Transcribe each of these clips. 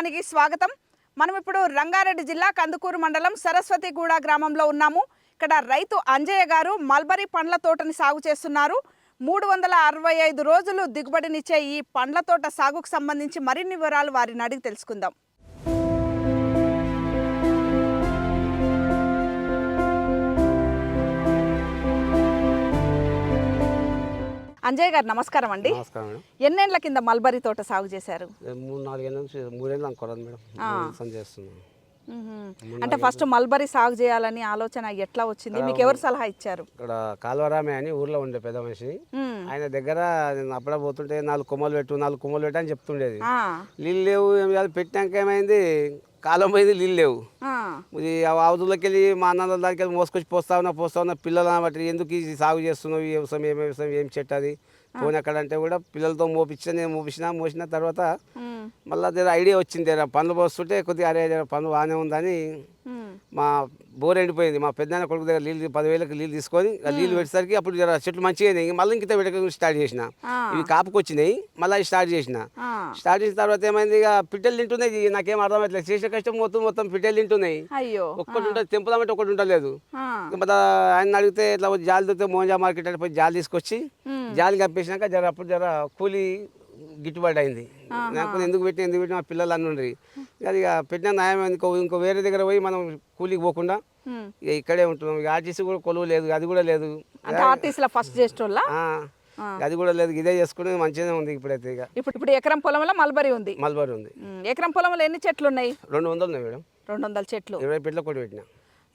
కార్యక్రమానికి స్వాగతం. మనం ఇప్పుడు రంగారెడ్డి జిల్లా కందుకూరు మండలం సరస్వతిగూడ గ్రామంలో ఉన్నాము. ఇక్కడ రైతు అంజయ్య గారు మల్బరీ పండ్ల తోటని సాగు చేస్తున్నారు. మూడు వందల అరవై ఐదు రోజులు దిగుబడినిచ్చే ఈ పండ్ల తోట సాగుకు సంబంధించి మరిన్ని వివరాలు వారిని అడిగి తెలుసుకుందాం. అంజయ్య గారు నమస్కారం అండి. నమస్కారం మేడం. ఎన్నేళ్ళ కింద మల్బరీ తోట సాగు చేశారు? మూడు నాలుగేళ్ళ నుంచి మూడేళ్ళు అనుకోరాదు మేడం. చేస్తున్నాను. అంటే ఫస్ట్ మల్బరీ సాగు చేయాలని ఆలోచన ఎట్లా వచ్చింది? మీకు ఎవరు సలహా ఇచ్చారు? ఇక్కడ కాల్వరామే అని ఊర్లో ఉండే పెద్ద మనిషి. ఆయన దగ్గర నేను అప్పుడే పోతుంటే నాలుగు కొమ్మలు పెట్టు నాలుగు కొమ్మలు పెట్టు అని చెప్తుండేది. నీళ్ళు లేవు పెట్టినాక ఏమైంది? కాలం పోయింది నీళ్ళు లేవు. ఇది అవధుల్లోకి వెళ్ళి మా అన్నల దానికి వెళ్ళి మోసుకొచ్చి పోస్తా ఉన్నా పోస్తా ఉన్నా పిల్లలు బట్టి ఎందుకు ఈ సాగు చేస్తున్నావు? వ్యవసాయం ఏం వ్యవసాయం ఏం చెట్టు అది? పోనీ అక్కడంటే కూడా పిల్లలతో మోపించిన నేను మోపించిన మోసిన తర్వాత. మళ్ళీ దగ్గర ఐడియా వచ్చింది జర పనులు పోస్తుంటే కొద్దిగా అరే జర పనులు బాగానే ఉందని. మా బోర్ ఎండిపోయింది. మా పెద్దనాన్న కొడుకు దగ్గర నీళ్ళు పదివేలకు నీళ్ళు తీసుకొని నీళ్ళు పెట్టేసరికి అప్పుడు జర చెట్లు మంచిగా అయినాయి. మళ్ళీ ఇంకిత పెట్టక స్టార్ట్ చేసిన. ఇవి కాపుకి వచ్చినాయి. మళ్ళీ స్టార్ట్ చేసిన. స్టార్ట్ చేసిన తర్వాత ఏమైంది? ఇక పిట్టలు తింటున్నాయి. ఇక నాకేం అర్థమవుతలేదు చేసిన కష్టం మొత్తం మొత్తం పిట్టలు తింటున్నాయి. ఒక్కటి ఉంటుంది తెంపుదామంటే ఒకటి ఉండలేదు. ఇక ఆయన అడిగితే ఇట్లా జాలి దొరికితే మోంజా మార్కెట్ అని పోయి జాలి తీసుకొచ్చి. జాలి కప్పేసినాక జర అప్పుడు జర కూలి గిట్టుబాటు అయింది. నాకు ఎందుకు పెట్టిన ఎందుకు పెట్టిన పిల్లలు అన్నీ ఉండ్రి. అది పెట్టిన న్యాయం ఇంకో ఇంకో వేరే దగ్గర పోయి మనం కూలికి పోకుండా. ఇక ఇక్కడే ఉంటున్నాం. ఇక ఆర్టీసీ కూడా కొలువు లేదు అది కూడా లేదు. ఆర్టీసీలో ఫస్ట్ చేసేటోళ్ళ? అది కూడా లేదు. ఇదే చేసుకుని మంచిగానే ఉంది ఇప్పుడైతే ఇక. ఇప్పుడు ఇప్పుడు ఎకరం పొలంలో మల్బరీ ఉంది. మల్బార్ ఉంది. ఎకరం పొలంలో ఎన్ని చెట్లు ఉన్నాయి రెండు వందలు ఉన్నాయి మేడం. రెండు వందల చెట్లు. ఇరవై పెట్ల కొట్టి పెట్టిన.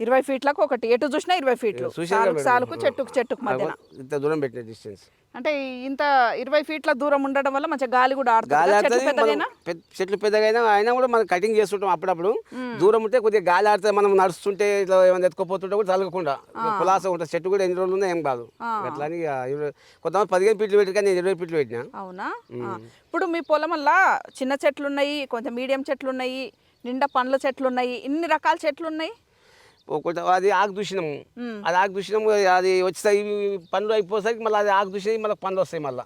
ఇరవై ఫీట్లకు ఒకటి. ఎటు చూసినా ఇరవై ఫీట్లు. సాలుకు. సాలుకు చెట్టుకు చెట్టుకు మధ్యన. ఇంత దూరం పెట్టిన డిస్టెన్స్ అంటే ఇంత ఇరవై ఫీట్ల దూరం ఉండడం వల్ల మంచిగా గాలి కూడా ఆడుతుంది చెట్లు పెద్దగా అయినా అయినా కూడా మనం కటింగ్ చేస్తుంటాం అప్పుడప్పుడు. దూరం ఉంటే కొద్దిగా గాలి ఆడితే మనం నడుస్తుంటే ఇట్లా ఏమైనా ఎత్తుకోపోతుంటే కూడా తలగకుండా. కులాస ఉంటుంది. చెట్టు కూడా ఎన్ని రోజులు ఉన్నా ఏం కాదు. అట్లా అని కొంతమంది పదిహేను ఫీట్లు పెట్టి కానీ నేను ఇరవై ఫీట్లు పెట్టినా. అవునా. ఇప్పుడు మీ పొలం వల్ల చిన్న చెట్లు ఉన్నాయి కొంచెం మీడియం చెట్లు ఉన్నాయి నిండా పండ్ల చెట్లు ఉన్నాయి ఇన్ని రకాల చెట్లు ఉన్నాయి? ఒకటి అది ఆకు దూషణం అది ఆకు దూషణం అది వచ్చేసరికి ఇవి పండ్లు అయిపోసరికి మళ్ళీ అది ఆకు దూషణ మళ్ళీ పండ్లు వస్తాయి మళ్ళీ.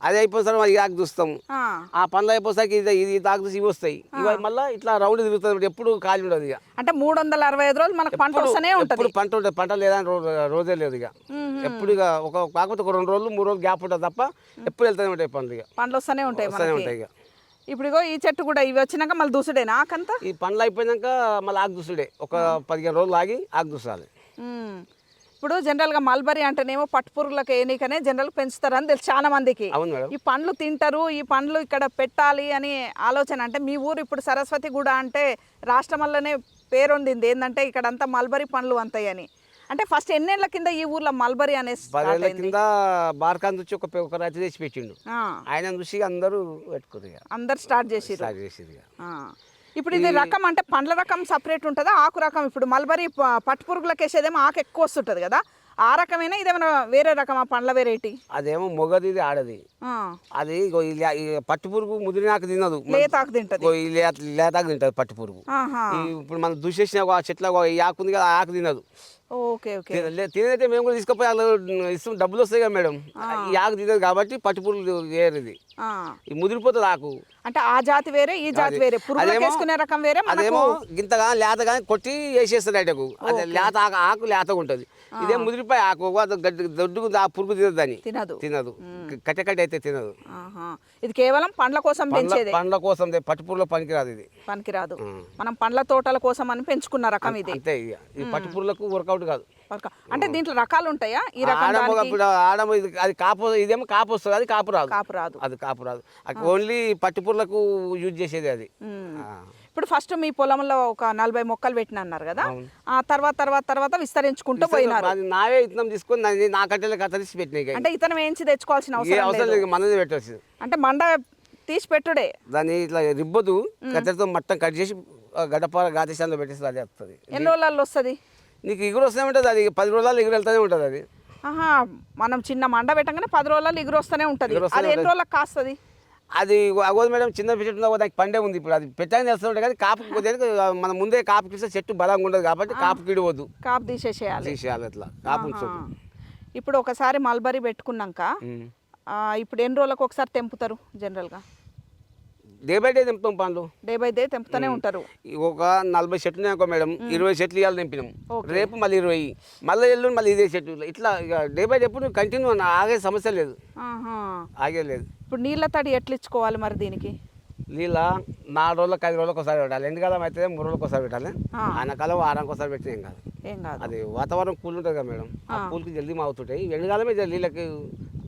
అది అయిపోసరికి మళ్ళీ ఈ ఆకు దూస్తాం ఆ. పండ్లు అయిపోసరికి ఇది ఇది ఆకు దూసి ఇవి వస్తాయి. ఇవి మళ్ళీ ఇట్లా రౌండ్ తిరుగుతుంది ఎప్పుడు ఖాళీ ఉండదు ఇక. అంటే మూడు వందల అరవై ఐదు రోజులు మనకు పంట వస్తూనే ఉంటది. పంట ఉంటుంది. పంట లేదని రోజే లేదు ఇక. ఎప్పుడు ఇక ఒక కాకపోతే ఒక రెండు రోజులు మూడు రోజులు గ్యాప్ ఉంటుంది తప్ప ఎప్పుడు వెళ్తూనే ఉంటాయి పండ్లు ఇక. పండ్లు వస్తూనే ఉంటాయి వస్తూనే ఉంటాయి ఇక. ఇప్పుడు ఇగో ఈ చెట్టు కూడా ఇవి వచ్చినాక మళ్ళీ దూసుడేనా ఆకంతా? ఈ పండ్లు అయిపోయినాక మళ్ళీ ఆకు దూసుడే. ఒక పదిహేను రోజులు ఆగి ఆకు దూసాలి. ఇప్పుడు జనరల్గా మల్బరీ అంటేనేమో పట్టు పురుగులకు ఏనికనే జనరల్ పెంచుతారని తెలుసు చాలా మందికి. అవును మేడం. ఈ పండ్లు తింటారు ఈ పండ్లు ఇక్కడ పెట్టాలి అని ఆలోచన అంటే మీ ఊరు ఇప్పుడు సరస్వతి కూడా అంటే రాష్ట్రంలోనే పేరొందింది. ఏంటంటే ఇక్కడ అంతా మల్బరీ పండ్లు అంతాయి అని అంటే ఫస్ట్ ఎన్నేళ్ళ కింద ఈ ఊర్లో మల్బరీ start పదేళ్ళ? కింద బార్కాన్ నుంచి ఒక ఒక తెచ్చి పెట్టిండు ఆ, ఆయన చూసి అందరూ పెట్టుకురు అందరు స్టార్ట్ చేసిర్రు. స్టార్ట్ చేసేది. ఇప్పుడు ఇది రకం అంటే పండ్ల రకం సపరేట్ ఉంటుందా? ఆకు రకం. ఇప్పుడు మల్బరీ ప- పట్టు పురుగులకు వేసేదేమో ఆకు ఎక్కువ వస్తుంటుంది కదా. ఆ రకమేనా? ఇదేమైనా వేరే రకమా? పండ్ల వెరైటీ అదేమో మొగది ఇది ఆడది. అది పట్టు పురుగు ముదిరినాక తినదు. లేతాకు తింటది. లేతాకు తింటది పట్టు పురుగు. ఇప్పుడు మనం దూసేసిన చెట్ల ఆకు ఉంది కదా ఆకు తినదు. ఓకే తినేదైతే మేము కూడా తీసుకుపోయి ఇస్తాం డబ్బులు వస్తాయి కదా మేడం. ఈ ఆకు తినదు కాబట్టి పట్టు పురుగు వేరు ఇది ఆ. ఈ ముదిరిపోతుంది ఆకు. అంటే ఆ జాతి వేరే ఈ జాతి వేరే. వేసుకునే రకం వేరే అదేమో గింతగా లేత కానీ కొట్టి వేసేస్తుంది అటకు అదే లేత ఆకు ఆకు లేతగా ఉంటుంది. ఇదే ముదిరిపోయి ఆకు దొడ్డుకు ఆ పురుగు తినదు తినదు. తినదు. కట్టె కట్టె అయితే తినదు. ఇది కేవలం పండ్ల కోసం పెంచేదే. పండ్ల కోసం దే- పట్టు పురుగులో పనికిరాదు ఇది. పనికిరాదు. మనం పండ్ల తోటల కోసం అని పెంచుకున్న రకం ఇది. అంతే ఇక ఈ పట్టు పురుగులకు వర్కౌట్ కాదు. అంటే దీంట్లో రకాలు ఉంటాయా? ఈ రకం ఆడమ ఇది అది కాపు ఇదేమో కాపు వస్తుంది అది కాపు రాదు. కాపు రాదు. అది కాపు రాదు. ఓన్లీ పట్టు పురుగులకు యూజ్ చేసేది అది. ఇప్పుడు ఫస్ట్ మీ పొలంలో ఒక నలభై మొక్కలు పెట్టిన అన్నారు కదా ఆ తర్వాత తర్వాత తర్వాత విస్తరించుకుంటూ పోయినారు. అది నావే ఇతనం తీసుకొని నా- నా కట్టెలు కత్తరిసి పెట్టినాయి. అంటే ఇతను వేయించి తెచ్చుకోవాల్సిన ఏ అవసరం అవసరం లేదు. లేదు మనది పెట్టవచ్చు అంటే మండ తీసి పెట్టుడే. దాన్ని ఇట్లా రిబ్బొద్దు కత్తెరతో మట్టం కట్ చేసి ఆ గడప గాతేశాలలో పెట్టేసి అది వస్తుంది ఎన్ని రోజులలో వస్తుంది? నీకు ఎగురు వస్తూనే ఉంటుంది అది పది రోజులు ఎగురు వెళ్తూనే ఉంటుంది అది. ఆహా మనం చిన్న మండ పెట్టగానే పది రోజులలో ఎగురు వస్తూనే ఉంటుంది. ఎగురు వస్తూనే అది ఎన్ని రోజులకు కాస్తుంది? అది అగోదు మేడం చిన్న చెట్టు ఉందో దానికి పండే ఉంది ఇప్పుడు. అది పెట్టాలని తెలుస్తూ ఉంటుంది కానీ కాపు మన ముందే కాపు తీస్తే చెట్టు బలంగా ఉండదు కాబట్టి కాపు కిడవద్దు. కాపు తీసేసేయాలి. తీసేయాలి అట్లా. కాపు. ఇప్పుడు ఒకసారి మల్బరీ పెట్టుకున్నాక ఇప్పుడు ఎన్ని రోజులకు ఒకసారి తెంపుతారు జనరల్గా? డే బై డే తెంపుతాం పండ్లు. డే బై డే తెంపుతూనే ఉంటారు. ఒక నలభై చెట్లు అనుకో మేడం ఇరవై చెట్లు ఇవాళ తెంపినాం. రేపు మళ్ళీ ఇరవై మళ్ళీ ఎల్లుండి మళ్ళీ ఇదే చెట్లు ఇట్లా ఇక డే బై డే ఎప్పుడు కంటిన్యూ ఆగే సమస్య లేదు. ఆగే లేదు. ఇప్పుడు నీళ్ళ తడి ఎట్లా ఇచ్చుకోవాలి మరి దీనికి? నీళ్ళ నాలుగు రోజులకు ఐదు రోజులకు ఒకసారి పెట్టాలి. ఎండాకాలం అయితే మూడు రోజులకు ఒకసారి పెట్టాలి. ఆనకాలం వారానికి ఒకసారి పెట్టిన ఏం కాదు. అది వాతావరణం కూల్ ఉంటుంది కదా మేడం. ఆ. కూల్కి జల్దీ మాగుతుంటాయి. ఎండాకాలమే నీళ్ళకి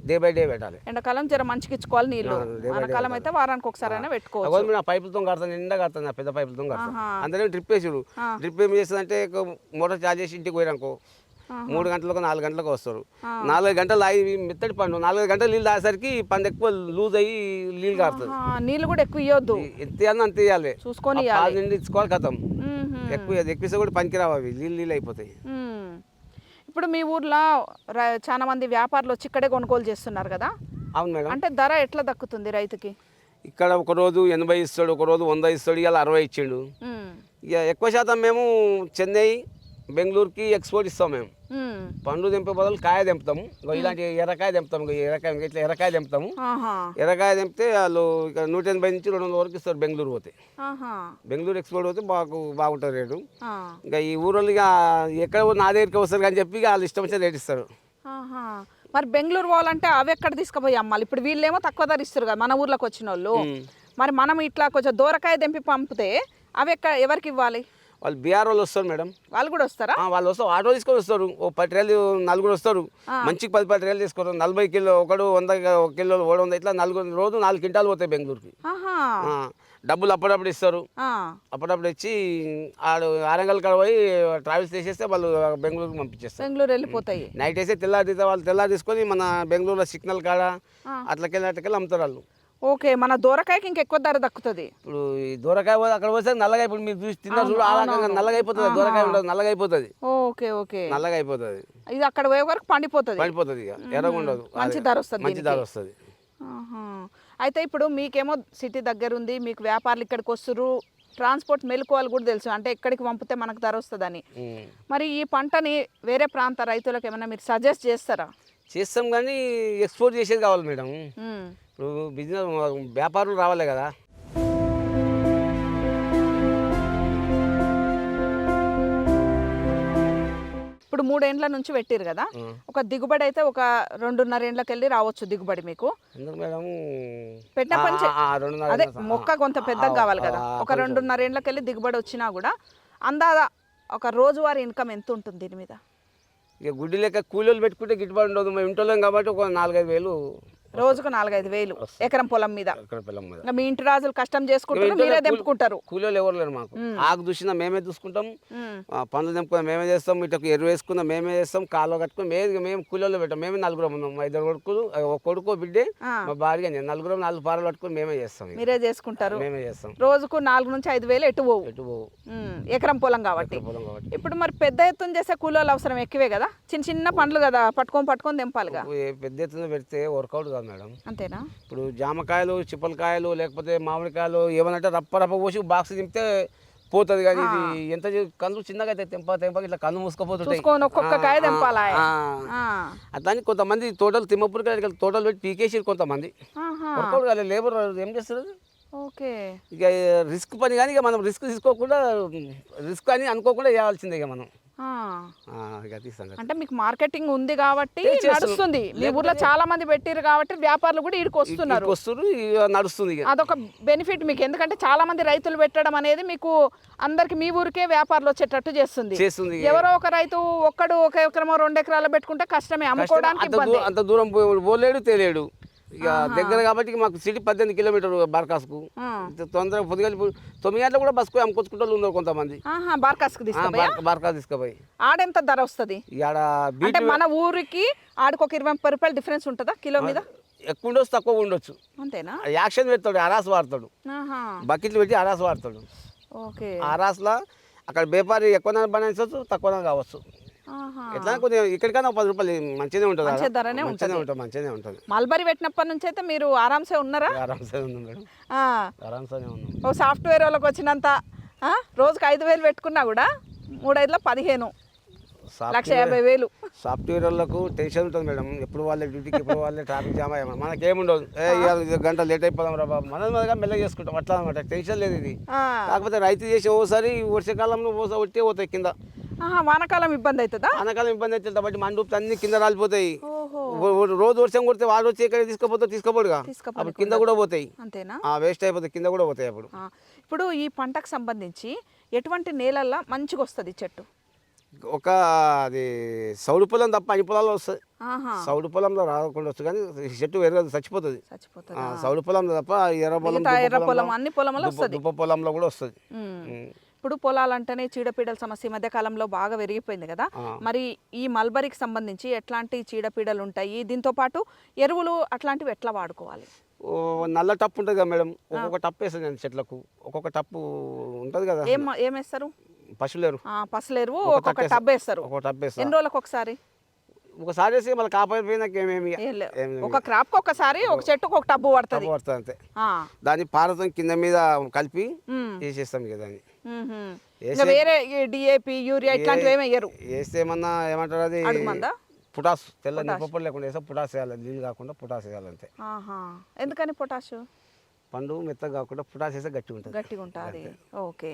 డే బై డే పెట్టాలి. ఎండాకాలం జర మంచిగా ఇచ్చుకోవాలి నీళ్ళు వానాకాలం అయితే వారానికి ఒకసారి అయినా మీరు ఆ పైపులతో కడతాను నిండా కడతాను ఆ పెద్ద పైపులతో కడతాను. అందరం డ్రిప్ వేసారు ఆ. డ్రిప్ ఏం చేస్తుందంటే మోటార్ చార్జ్ చేసి ఇంటికి పోయారనుకో ఆహా. మూడు గంటలకు నాలుగు గంటలకు వస్తారు. నాలుగు గంటలు అవి మెత్తడి పండు నాలుగు గంటలు నీళ్ళు తాగేసరికి పండు ఎక్కువ లూజ్ అయ్యి నీళ్ళు కారుతుంది. నీళ్ళు కూడా ఎక్కువ ఇవ్వద్దు ఎంత ఇవ్వాలి అంత ఇవ్వాలి చూసుకొని ఇచ్చుకోవాలి కథం. ఎక్కువ ఎక్కువ కూడా పనికిరావు అవి. నీళ్ళు నీళ్ళు అయిపోతాయి. ఇప్పుడు మీ ఊర్లో చాలా మంది వ్యాపారులు వచ్చి ఇక్కడే కొనుగోలు చేస్తున్నారు కదా? అవును మేడం. అంటే ధర ఎట్లా దక్కుతుంది రైతుకి? ఇక్కడ ఒక రోజు ఎనభై ఇస్తాడు ఒక రోజు వంద ఇస్తాడు ఇలా అరవై ఇచ్చిండు. ఇక ఎక్కువ శాతం మేము చెన్నై బెంగళూరుకి ఎక్స్పోర్ట్ ఇస్తాం మేము. మ్మ్. పండు తెంపే బదులు కాయ తెంపుతాము. ఇగో ఇలాంటి ఎర్రకాయ తెంపుతాము. ఇగో ఎర్రకాయ ఇట్లా ఎర్రకాయ తెంపుతాము. ఆహా. ఎర్రకాయ తెంపితే వాళ్ళు ఇక నూట ఎనభై నుంచి రెండు వందల వరకు ఇస్తారు బెంగళూరు పోతే. బెంగళూరు ఎక్స్పోర్ట్ పోతే బాగు బాగుంటుంది రేటు. ఇంకా ఈ ఊరోళ్ళు ఇక ఎక్కడ నా దగ్గరికి వస్తారు అని చెప్పి వాళ్ళు ఇష్టం వచ్చిన రేట్ ఇస్తారు. మరి బెంగళూరు పోవాలంటే అవి ఎక్కడ తీసుకుపోయి అమ్మాలి? ఇప్పుడు వీళ్ళేమో తక్కువ ధర ఇస్తారు కదా మన ఊర్లోకి వచ్చిన వాళ్ళు మరి మనం ఇట్లా కొంచెం దూరకాయ తెంపి పంపితే అవి ఎక్కడ ఎవరికి ఇవ్వాలి? వాళ్ళు బీఆర్ వాళ్ళు వస్తారు మేడం. వాళ్ళు కూడా వస్తారా? వాళ్ళు వస్తారు. ఆటో తీసుకొని వస్తారు. ఓ పది ట్రేలు నలుగురు వస్తారు. మంచికి పది పది ట్రేలు తీసుకుంటారు. నలభై కిలో ఒకడు వంద ఒక కిలో ఓడి వంద ఇట్లా నలుగురు రోజు నాలుగు క్వింటాలు పోతాయి బెంగళూరుకి. డబ్బులు అప్పుడప్పుడు ఇస్తారు. అప్పుడప్పుడు ఇచ్చి ఆడు ఆరంగల్ కాడ పోయి ట్రావెల్స్ చేసేస్తే వాళ్ళు బెంగళూరుకి పంపించేస్తారు. బెంగళూరు వెళ్ళిపోతాయి. నైట్ వేస్తే తెల్లారి వాళ్ళు తెల్లారి తీసుకొని మన బెంగళూరులో సిగ్నల్ కాడ అట్లకెళ్ళి అట్లకెళ్ళి అమ్ముతారు వాళ్ళు. ఓకే మన దూరకాయకి ఇంకెక్కువ ధర దక్కుతుంది. ఇప్పుడు ఈ దూరకాయ పోతే అక్కడ పోతే నల్లగా ఇప్పుడు మీరు చూసి తిన్నారు చూడు ఆ రకంగా నల్లగా అయిపోతుంది దూరకాయ ఉండదు నల్లగా అయిపోతుంది. Okay okay. నల్లగా అయిపోతుంది. ఇది అక్కడ పోయే వరకు పండిపోతుంది. పడిపోతుంది ఇక ఎర్రగా ఉండదు. మంచి. ధర వస్తుంది మంచి ధర వస్తుంది. అయితే ఇప్పుడు మీకేమో సిటీ దగ్గర ఉంది మీకు వ్యాపారులు ఇక్కడికి వస్తురు ట్రాన్స్పోర్ట్ మెలకువలు కూడా తెలుసు అంటే ఎక్కడికి పంపితే మనకు ధర వస్తుందని. మరి ఈ పంటని వేరే ప్రాంత రైతులకు ఏమైనా మీరు సజెస్ట్ చేస్తారా? చేస్తాం కానీ ఎక్స్పోర్ట్ చేసేది కావాలి మేడం. ఇప్పుడు బిజినెస్ వ్యాపారులు రావాలి కదా. ఇప్పుడు మూడేండ్ల నుంచి పెట్టిరు కదా. ఒక దిగుబడి అయితే ఒక రెండున్నర ఏండ్లకి వెళ్ళి రావచ్చు దిగుబడి మీకు. పెట్టినప్పటి అదే. మొక్క కొంత పెద్దగా కావాలి కదా. ఒక రెండున్నర ఏండ్లకి వెళ్ళి దిగుబడి వచ్చినా కూడా అందాదా ఒక రోజువారీ ఇన్కమ్ ఎంత ఉంటుంది దీని మీద? ఇక గుడ్డి లెక్క కూలీలు పెట్టుకుంటే గిట్టుబాటు ఉండదు. మేము ఇంట్లో కాబట్టి ఒక నాలుగైదు వేలు రోజుకు నాలుగైదు వేలు ఎకరం పొలం మీద. మీ ఇంటి రాజులు కష్టం చేసుకుంటారు మీరే తెంపుకుంటారు. కూలీలు ఎవరు లేరు మాకు. ఆకు చూసినా మేమే చూసుకుంటాం పండ్లు తెంపుకున్నా మేమే చేస్తాం ఇటు ఎరువు వేసుకున్నా మేమే చేస్తాం కాలువ కట్టుకుని మేము మేము కూలీలో పెట్టాం. మేమే నలుగురం ఉన్నాం ఇద్దరు కొడుకులు ఒక కొడుకు బిడ్డే. మా భార్య నేను నలుగురం నాలుగు పారలు పట్టుకుని మేమే చేస్తాం. మీరే చేసుకుంటారు. మేమే చేస్తాం. రోజుకు నాలుగు నుంచి ఐదు వేలు ఎటు పోవు. ఎటు పోవు. ఎకరం పొలం కాబట్టి. ఇప్పుడు మరి పెద్ద ఎత్తున చేసే కూలీలు అవసరం ఎక్కువే కదా? చిన్న చిన్న పండ్లు కదా పట్టుకొని పట్టుకొని తెంపాలిగా. ఏ పెద్ద ఎత్తున పెడితే వర్కౌట్ కాదు. మేడం. అంతేనా? ఇప్పుడు జామకాయలు చిప్పలకాయలు లేకపోతే మామిడికాయలు ఏమనంటే రప్ప రప్ప పోసి బాక్స్ తింపితే పోతుంది కానీ ఇది ఎంత కందులు చిన్నగా అయితే తెంప తెంప ఇట్లా కందు మూసుకుపోతుంటాయి. చూసుకొని ఒక్కొక్క కాయ తెంపాలా. అట్లాని కొంతమంది తోటలు తిమ్మపూర్ తోటలు పెట్టి పీకేసి కొంతమంది. ఆహా. వర్కౌట్ కాలేదు లేబర్ ఏం చేస్తారు ఓకే. ఇక రిస్క్ పని కానీ ఇక మనం రిస్క్ తీసుకోకుండా రిస్క్ అని అనుకోకుండా చేయాల్సిందే ఇక మనం. అంటే మీకు మార్కెటింగ్ ఉంది కాబట్టి. నడుస్తుంది. మీ ఊర్లో చాలా మంది పెట్టిరు కాబట్టి వ్యాపారులు కూడా ఇక్కడికి వస్తున్నారు. వస్తారు ఇక నడుస్తుంది అదొక బెనిఫిట్ మీకు. ఎందుకంటే చాలా మంది రైతులు పెట్టడం అనేది మీకు అందరికి మీ ఊరికే వ్యాపారులు వచ్చేటట్టు చేస్తుంది. ఎవరో ఒక రైతు ఒక్కడు ఒక ఎకరమో రెండు ఎకరాలు పెట్టుకుంటే కష్టమే అమ్ముకోవడానికి అంత దూరం పోలేడు తేలేడు ఇక దగ్గర కాబట్టి మాకు సిటీ పద్దెనిమిది కిలోమీటర్ బార్కాస్కు. తొందరగా పొద్దుగా తొమ్మిది గంటలకు కూడా బస్కు అమ్ముకొచ్చుకుంటూ ఉన్నారు కొంతమంది. బార్కాస్కి తీసుకుపోయా? బార్కాస్ తీసుకుపోయి. ఆడెంత ధర వస్తుంది? ఆడ అంటే మన ఊరికి ఆడికి ఒక ఇరవై ముప్పై రూపాయలు డిఫరెన్స్ ఉంటుందా కిలో మీద? ఎక్కువ ఉండొచ్చు తక్కువ ఉండొచ్చు. అంతేనా? యాక్షన్ పెడతాడు అరాస్ వాడతాడు. బకెట్లు పెట్టి అరాస్ వాడతాడు. ఓకే. అరాస్లో అక్కడ వ్యాపారి ఎక్కువ పనిచవచ్చు తక్కువ కావచ్చు. ఎట్లా కొద్దిగా ఇక్కడికైనా పది రూపాయలు మంచిగానే ఉంటుంది? మంచి ఆడ. ధరనే మంచిగానే ఉంటుంది. మంచిగానే ఉంటుంది. మల్బరీ పెట్టినప్పటి నుంచి అయితే మీరు ఆరామ్సే ఉన్నారా? ఆరామ్సే ఉన్నాం మేడం. ఆ, ఆరామ్సే ఉన్నాం. ఓ సాఫ్ట్వేర్ వాళ్ళకి వచ్చినంత ఆ, రోజుకి ఐదు వేలు పెట్టుకున్నా కూడా మూడైదులో పదిహేను. లక్ష యాభై వేలు. సాఫ్ట్వేర్ వాళ్ళకు టెన్షన్ ఉంటుంది మేడం. ఎప్పుడు వాళ్ళే డ్యూటీకి ఎప్పుడు వాళ్ళే ట్రాఫిక్ జామ్ అయ్యాము మనకేముండదు. ఏ ఇవాళ గంట లేట్ అయిపోదాం రా బాబు. మనం మనగా మెల్లగా చేసుకుంటాం. అట్లా అనమాట టెన్షన్ లేదు ఇది. కాకపోతే రైతు చేసి ఓసారి వర్షాకాలంలో ఓసారి ఒట్టే పోతాయి కింద. వానాకాలం ఇబ్బంది అవుతుందా? ఆనకాలం ఇబ్బంది అవుతుంది. కాబట్టి మండూపు అన్ని కింద రాలిపోతాయి. రోజు వర్షం కొడితే వాడు వచ్చి ఎక్కడ తీసుకుపోతే తీసుకోపోడుగా అప్పుడు కింద కూడా పోతాయి. అంతేనా? వేస్ట్ అయిపోతాయి కింద కూడా పోతాయి అప్పుడు. ఇప్పుడు ఈ పంటకు సంబంధించి ఎటువంటి నేలల్లో మంచిగా వస్తుంది చెట్టు? ఒక అది సౌడు పొలం తప్ప అన్ని పొలాల్లో వస్తుంది. సౌడు పొలంలో రాకుండా వస్తుంది కానీ చెట్టు ఎర్ర చచ్చిపోతుంది. సౌడు పొలంలో తప్ప ఎర్ర పొలం ఎర్ర పొలం అన్ని పొలంలో దుబ్బ- దుబ్బ పొలంలో కూడా వస్తుంది. ఇప్పుడు పొలాలంటేనే చీడపీడల సమస్య ఈ మధ్య కాలంలో బాగా పెరిగిపోయింది కదా. మరి ఈ మల్బరీకి సంబంధించి ఎట్లాంటి చీడపీడలు ఉంటాయి? దీంతో పాటు ఎరువులు అట్లాంటివి ఎట్లా వాడుకోవాలి? ఓ నల్ల టప్పు ఉంటుంది కదా మేడం. ఒక్కొక్క టప్పు వేస్తుంది చెట్లకు. ఒక్కొక్క టప్పు ఉంటుంది కదా. ఏం ఏమేస్తారు పశువులేరు. ఒక ఒక్కొక్క. టబ్ వేస్తారు. ఒక్కొక్క టప్పు వేస్తా ఎన్ని రోజులకు ఒకసారి? ఒకసారి వేసి మళ్ళీ కాపాడిపోయినాక ఏమేమి. ఒక క్రాప్కి ఒకసారి ఒక చెట్టుకు ఒక టబ్బు పడుతుంది. పడుతుంది అంతే. దాన్ని పారతం కింద మీద కలిపి వేసేస్తాం ఇక దాన్ని. వేరే డిఏపి యూరియా ఇట్లాంటివి ఏమి వేయరు? వేస్తే ఏమన్నా ఏమంటారు అది? పుటాస్ తెల్ల నిప్పపొడి లేకుండా వేస్తే పుటాస్ వేయాలి నీళ్ళు కాకుండా పుటాస్ వేయాలి అంతే. ఆహా. ఎందుకని పొటాష్ పండు మెత్తగా కాకుండా పుటాస్ వేస్తే గట్టి ఉంటుంది. గట్టిగా ఉంటుంది ఓకే.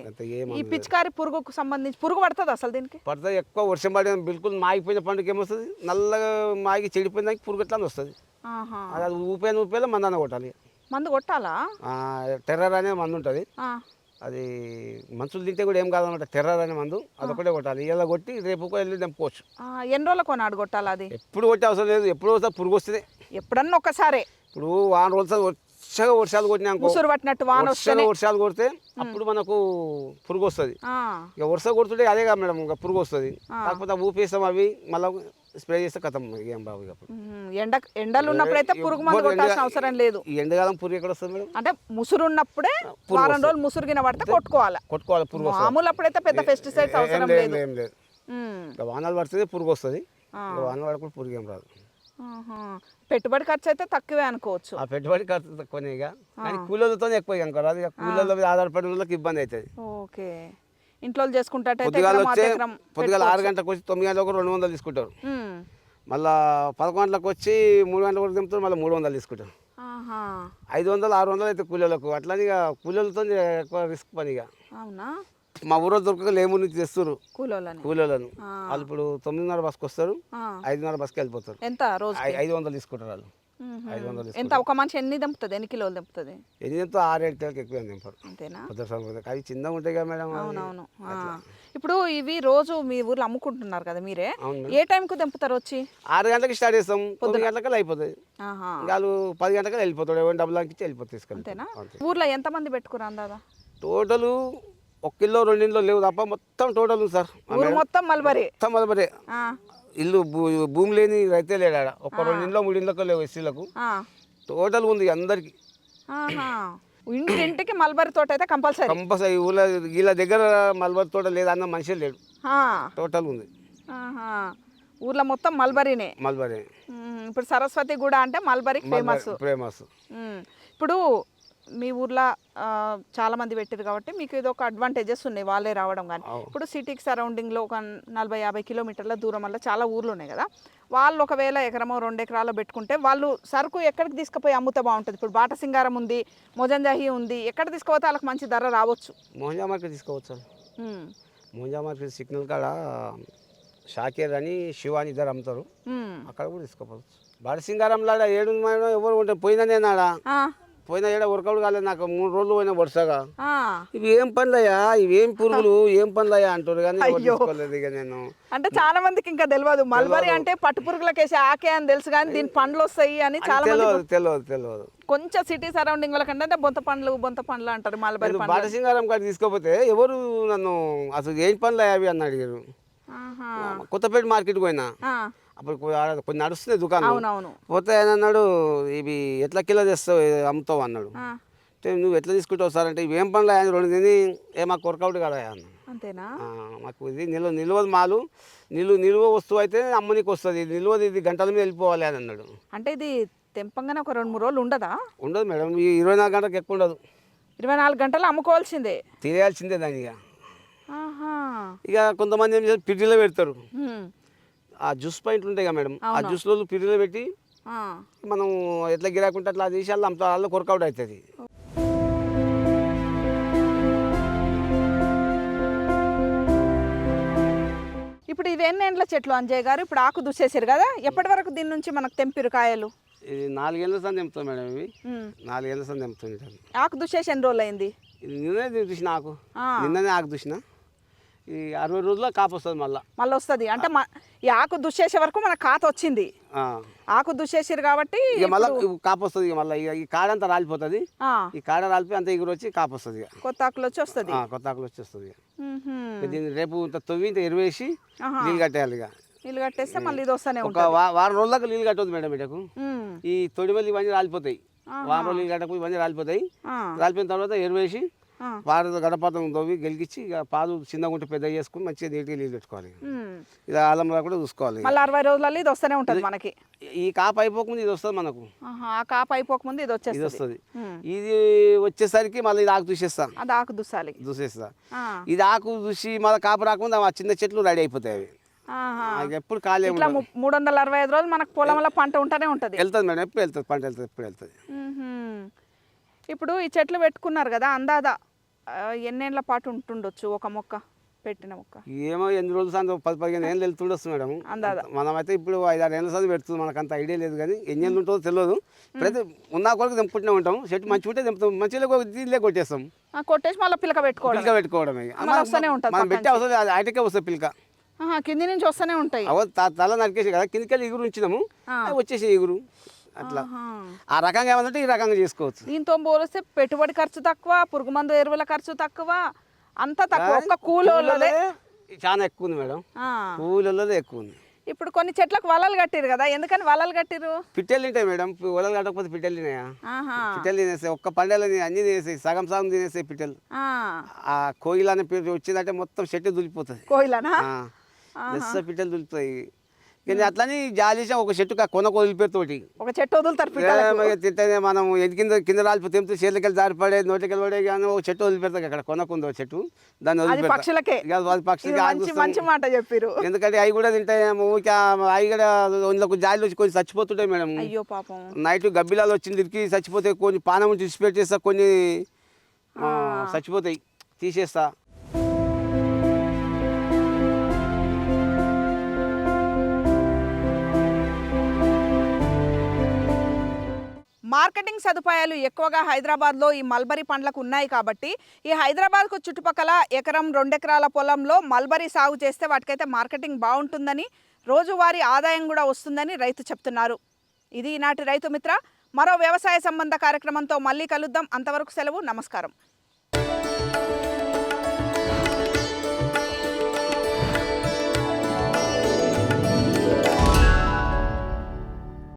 ఈ పిచికారి పురుగుకు సంబంధించి పురుగు పడుతుంది అసలు దీనికి? పడితే ఎక్కువ వర్షం పడి బిల్కుల్ మాగిపోయిన పండుగ ఏమొస్తుంది? నల్లగా మాగి చెడిపోయిన దానికి పురుగు ఎట్లా వస్తుంది? ఆహా. అది ఊపేన ఊపేలో మందాన కొట్టాలి. మందు కొట్టాలా? ఆ, టెర్రర్ అనే మందు ఉంటుంది. ఆ, అది మనుషులు తింటే కూడా ఏం కాదన్నమాట టెర్రర్ అనే మందు. అదొకటే కొట్టాలి. ఇలా కొట్టి రేపు వెళ్ళి తెంపుకోవచ్చు ఆ, ఎన్ని రోజులకు కొనాడు కొట్టాలా అది? ఎప్పుడు కొట్టే అవసరం లేదు. ఎప్పుడు వస్తే పురుగు వస్తుంది. ఎప్పుడన్నా ఒకసారే ఇప్పుడు వారం రోజులు వచ్చగా వర్షాలు కొట్టినా అనుకో ముసురు పట్టినట్టు వాన వర్షాలు వస్తేనే. వర్షాలు కొడితే అప్పుడు మనకు పురుగు వస్తుంది. ఇక వర్షం కొడుతుంటే అదే కాదు మేడం ఇంకా పురుగు వస్తుంది. కాకపోతే ఊపేస్తాం అవి మళ్ళీ స్ప్రే చేస్తే కథం ఏం బాబు ఎండ ఎండలు ఉన్నప్పుడైతే పురుగు మందు కొట్టాల్సిన అవసరం లేదు. ఎండకాలం పురుగు ఎక్కడ వస్తుంది మేడం? అంటే ముసురు ఉన్నప్పుడే వారం రోజులు ముసురుగిన పడితే కొట్టుకోవాలి. కొట్టుకోవాలి పురుగు మామూలు అప్పుడైతే పెద్ద పెస్టిసైడ్స్ అవసరం లేదు, వానలు పడుతుంది పురుగు వస్తుంది. వానలు పడకుండా పురుగు ఏం రాదు. పెట్టుబడి ఖర్చు అయితే తక్కువే అనుకోవచ్చు. ఆ పెట్టుబడి ఖర్చు తక్కువనే ఇక. కానీ కూలీలతో ఎక్కువ ఇంకా రాదు ఇక కూలీల మీద ఆధారపడిన వాళ్ళకి ఇబ్బంది అవుతుంది. ఓకే. ఇంట్లో చేసుకుంటే పొద్దుగాల ఆరు గంటలకు వచ్చి తొమ్మిది గంటలకు రెండు వందలు తీసుకుంటారు. మళ్ళా పదకొండు గంటలకు వచ్చి మూడు గంటల వరకు దింపుతారు మళ్ళీ మూడు వందలు తీసుకుంటారు. ఐదు వందలు ఆరు వందలు అయితే కూలీలకు అట్లని ఇక కూలీలతో ఎక్కువ రిస్క్ పని ఇక. అవునా? మా ఊరో దొరకక లేము నుంచి తెస్తారు కూలీలను వాళ్ళు ఇప్పుడు తొమ్మిదిన్నర బస్కి వస్తారు. ఐదున్నర బస్కి వెళ్ళిపోతారు. ఎంత రోజు ఐదు వందలు తీసుకుంటారు వాళ్ళు. ఎంత? ఒక మనిషి ఎన్ని దింపుతుంది ఎన్ని కిలోలు దింపుతుంది ఎనిమిదితో ఆరు ఏడు కిలోకి ఎక్కువ దింపారు అంతేనా? అవి చిన్నగా ఉంటాయి కదా మేడం అవి. అవునవును. ఇప్పుడు ఇవి రోజు మీ ఊర్లో అమ్ముకుంటున్నారు కదా మీరే. ఏ టైంకు దింపుతారు వచ్చి? ఆరు గంటలకు స్టార్ట్ చేస్తాం. తొమ్మిది గంటలకల్లా అయిపోతుంది వాళ్ళు పది గంటలకు వెళ్ళిపోతాడు డబ్బులు ఇచ్చి వెళ్ళిపోతే తీసుకెళ్ళి అంతేనా? అంతే ఊర్లో ఎంతమంది పెట్టుకురు అందాదా? టోటల్ ఒక కిలో రెండు ఇంట్లో లేవు తప్ప మొత్తం టోటల్ ఉంది సార్. ఊరు మొత్తం మల్బరీ? మొత్తం ఆ, ఇల్లు భూమి లేని రైతే లేడాడ ఒక రెండు ఇంట్లో మూడు ఇంట్లో లేవు ఎస్సీలకు. టోటల్ ఉంది అందరికి. ఆహా. ఇంటింటికి మల్బరీ తోట అయితే కంపల్సరీ? కంపల్సరీ. ఊళ్ళో వీళ్ళ దగ్గర మల్బర్ తోట లేదన్న మనిషి లేడు. టోటల్ ఉంది. ఊర్లో మొత్తం మల్బరీనే? మల్బరీ. ఇప్పుడు సరస్వతి కూడా అంటే మల్బరీ ఫేమస్ ఫేమస్ ఇప్పుడు మీ ఊర్లో చాలా మంది పెట్టారు కాబట్టి మీకు ఇది ఒక అడ్వాంటేజెస్ ఉన్నాయి వాళ్ళే రావడం కానీ. ఇప్పుడు సిటీకి సరౌండింగ్లో ఒక నలభై యాభై కిలోమీటర్ల దూరం వల్ల చాలా ఊర్లు ఉన్నాయి కదా. వాళ్ళు ఒకవేళ ఎకరమో రెండు ఎకరాలు పెట్టుకుంటే వాళ్ళు సరుకు ఎక్కడికి తీసుకుపోయి అమ్ముతే బాగుంటుంది. ఇప్పుడు బాట సింగారం ఉంది మొజంజాహి ఉంది ఎక్కడ తీసుకుపోతే వాళ్ళకి మంచి ధర రావచ్చు? మోహన్జా మార్కెట్ తీసుకోవచ్చు మోహన్జా మార్కెట్ సిగ్నల్ కాడ షాకేర్ అని శివాని ఇద్దరు అమ్ముతారు. అక్కడ కూడా తీసుకోవచ్చు బాడసింగారంలో ఆడ ఏడు మేడం ఎవరు ఆడ ఆ, పోయినా ఏడ వర్కౌట్ కాలేదు నాకు మూడు రోజులు పోయినా వరుసగా. ఇవి ఏం పనులయ్యా? ఇవి ఏం పురుగులు? ఏం పనులయ్యా? అంటారు కానీ తీసుకోలేదు ఇక నేను. అంటే చాలా మందికి ఇంకా తెలియదు మల్బరీ అంటే పట్టు పురుగులకు వేసే ఆకే అని తెలుసు కానీ దీని పండ్లు వస్తాయి అని చాలా తెలియదు తెలియదు తెలియదు కొంచెం సిటీ సరౌండింగ్ వాళ్ళకంటే బొంత పండ్లు బొంత పండ్లు అంటారు మల్బరీ బాటసింగారం కాడ తీసుకోపోతే ఎవరు నన్ను అసలు ఏం పనులు అవి అని అడిగారు. కొత్తపేట మార్కెట్ పోయినా. అప్పుడు కొన్ని నడుస్తున్నాయి దుకాణం పోతే ఆయన అన్నాడు ఇవి ఎట్లా కిలో తెస్తావు ఏ- అమ్ముతావు అన్నాడు. నువ్వు ఎట్లా తీసుకుంటావు సార్? అంటే ఇవేం పనులు ఆయన రెండు తిని ఏ మాకు వర్కౌట్ కదా అన్న అంతేనా? మాకు ఇది నిల్వ నిల్వది మాలు. నిలువ నిల్వ వస్తువు అయితే అమ్మనికి వస్తుంది. నిల్వది ఇది గంటల మీద వెళ్ళిపోవాలి అని అన్నాడు. అంటే ఇది తెంపంగానే ఒక రెండు మూడు రోజులు ఉండదా? ఉండదు మేడం ఈ ఇరవై నాలుగు గంటలకు ఎక్కువ ఉండదు. ఇరవై నాలుగు గంటలు అమ్ముకోవాల్సిందే. తినేయాల్సిందే దాన్ని ఇక కొంతమంది ఏం చేస్తారు? పిడిలో పెడతారు. ఆ జ్యూస్ పాయింట్లు ఉంటాయి కదా మేడం. ఆ జ్యూస్లో పిడిలో పెట్టి ఆ. మనం ఎట్లా గిరాకుంటే అట్లా వాళ్ళు అంత వాళ్ళు కొరకౌట్ అవుతుంది. ఇప్పుడు ఇది ఎన్నేండ్ల చెట్లు అంజయ్ గారు? ఇప్పుడు ఆకు దుసేసారు కదా. ఎప్పటి వరకు దీని నుంచి మనకు తెంపిరు కాయలు? ఇది నాలుగేళ్ళ సంది తెంపుతాం మేడం ఇవి. నాలుగేళ్ళ సంది తెంపుతుంది ఆకు దుసేసి ఎన్ని రోజులు అయింది ఇది నిన్ననే చూసిన ఆకు. నిన్ననే ఆకు చూసిన ఈ అరవై రోజుల్లో కాపు వస్తుంది మళ్ళా. మళ్ళీ వస్తుంది. అంటే ఈ ఆకు దుసేసే వరకు మనకు కాత వచ్చింది. ఆకు దుసేసారు కాబట్టి ఇక మళ్ళీ కాపు వస్తుంది ఇక మళ్ళీ. ఈ కాడ అంతా రాలిపోతుంది ఈ కాడ రాలిపోయి అంత ఎగురు వచ్చి కాపు వస్తుంది ఇక. కొత్త ఆకులు వచ్చి వస్తుంది. కొత్త ఆకులు మ్మ్హ్మ్. ఇక దీన్ని రేపు ఇంత తవ్వి ఇంత ఎరువేసి. నీళ్ళు కట్టేయాలి ఇక. నీళ్ళు కట్టేస్తే మళ్ళీ ఇది వస్తూనే ఒక వారం రోజులకు నీళ్ళు కట్టవద్దు మేడం ఇటకు. ఈ తొడిమల్లి ఇవన్నీ రాలిపోతాయి. వారం రోజులు నీళ్ళు కట్టకపోయి ఇవన్నీ రాలిపోతాయి. రాలిపోయిన తర్వాత ఎరువేసి పార గడపాతం తవ్వి గెలిగించి ఇక పాలు చిన్నగా ఉంటే పెద్ద చేసుకుని మంచిగా నీట్గా నీళ్ళు పెట్టుకోవాలి. ఇది ఆలంలో కూడా చూసుకోవాలి. మళ్ళీ అరవై రోజులలో ఇది వస్తూనే ఉంటుంది మనకి. ఈ కాపు అయిపోకముందు ఇది వస్తుంది మనకు. ఆ కాపు అయిపోకముందు ఇది ఇది వచ్చేస్తుంది. వస్తుంది. ఇది వచ్చేసరికి మళ్ళీ ఇది ఆకు చూసేస్తా. అది ఆకు దుస్సాలి చూసేస్తా ఆ, ఇది ఆకు చూసి మళ్ళీ కాపు రాకముందు ఆ చిన్న చెట్లు రెడీ అయిపోతాయి అవి. ఎప్పుడు ఖాళీ ఇట్లా మూడు వందల అరవై ఐదు రోజులు మనకు పొలంలో పంట ఉంటూనే ఉంటుంది. వెళ్తుంది మేడం ఎప్పుడు వెళ్తుంది పంట వెళ్తుంది ఎప్పుడు వెళ్తుంది. ఇప్పుడు ఈ చెట్లు పెట్టుకున్నారు కదా అందాదా? ఎన్నేళ్ళ పాటు ఉంటుండొచ్చు ఒక మొక్క పెట్టిన మొక్క? ఏమో ఎన్ని రోజులు సార్ పది పదిహేను ఏళ్ళు వెళ్తుండొచ్చు మేడం. మనమైతే ఇప్పుడు ఐదు ఆరు ఏళ్ళ సార్ పెడుతుంది మనకు అంత ఐడియా లేదు కానీ ఎన్ని ఏళ్ళు ఉంటుందో తెలియదు ఇప్పుడైతే ఉన్న కొరకు తెంపుకుంటూనే ఉంటాం చెట్టు మంచిగా ఉంటే తెంపుతాం మంచిగా దీనిలే కొట్టేస్తాం. కొట్టేసి మళ్ళీ పిలక పెట్టుకోవడం వస్తూనే ఉంటుంది మనం పెట్టి అవసరం ఆయటకే వస్తుంది పిల్క. ఆహా, కింది నుంచి వస్తూనే ఉంటాయి. తల నరికేసి కదా కిందికి వెళ్ళి ఎగురు ఉంచినాము వచ్చేసి ఎగురు. అట్లా. ఆ రకంగా ఏమంటే ఈ రకంగా చేసుకోవచ్చు. దీంతో పోలిస్తే పెట్టుబడి ఖర్చు తక్కువ పురుగు మందు ఎరువుల ఖర్చు తక్కువ అంతా తక్కువ. ఒక్క కూలోళ్ళదే. చాలా ఎక్కువ ఉంది మేడం. కూలీలదే ఎక్కువ ఉంది ఇప్పుడు కొన్ని చెట్లకు వలలు కట్టిరు కదా ఎందుకని వలలు కట్టిరు? పిట్టెలు తింటాయి మేడం. ఒలలు కట్టకపోతే పిట్టెలు తినాయా? పిట్టెలు తినేస్తాయి. ఒక్క పండేలని అన్ని తినేస్తాయి. సగం సగం తినేస్తాయి పిట్టెలు. ఆ. కోయిల అనే పేరు వచ్చిందంటే మొత్తం చెట్టు దులిపోతుంది. కోయిలనా? పిట్టలు దులుపుతాయి. కానీ అట్లని జాలిసా ఒక చెట్టు కొన వదిలిపెడుతోటి ఒక చెట్టు వదులుతారు మనం ఎది కింద కింద రాలిపోతే తెంపితే చేతులకి జారిపడే నోటికి పడే కానీ ఒక చెట్టు వదిలిపెడతాం అక్కడ. కొనకుందో చెట్టు. దాన్ని వదిలిపెడతా. పక్షులకే. మంచి మాట చెప్పిరు ఎందుకంటే అవి కూడా తింటాయేమో ఊరికే ఆ- అవి కూడా ఇందులో జాలి వచ్చి కొంచెం చచ్చిపోతుంటాయి మేడం. అయ్యో పాపం. నైట్ గబ్బిలాలు వచ్చింది ఇరికి చచ్చిపోతే కొన్ని పానం ఉంచి ఇచ్చిపెట్టేస్తా కొన్ని చచ్చిపోతాయి. తీసేస్తా. మార్కెటింగ్ సదుపాయాలు ఎక్కువగా హైదరాబాద్లో ఈ మల్బరీ పండ్లకు ఉన్నాయి కాబట్టి ఈ హైదరాబాద్కు చుట్టుపక్కల ఎకరం రెండెకరాల పొలంలో మల్బరీ సాగు చేస్తే వాటికైతే మార్కెటింగ్ బాగుంటుందని రోజువారీ ఆదాయం కూడా వస్తుందని రైతు చెప్తున్నారు. ఇది ఈనాటి రైతు మిత్ర. మరో వ్యవసాయ సంబంధ కార్యక్రమంతో మళ్ళీ కలుద్దాం. అంతవరకు సెలవు నమస్కారం.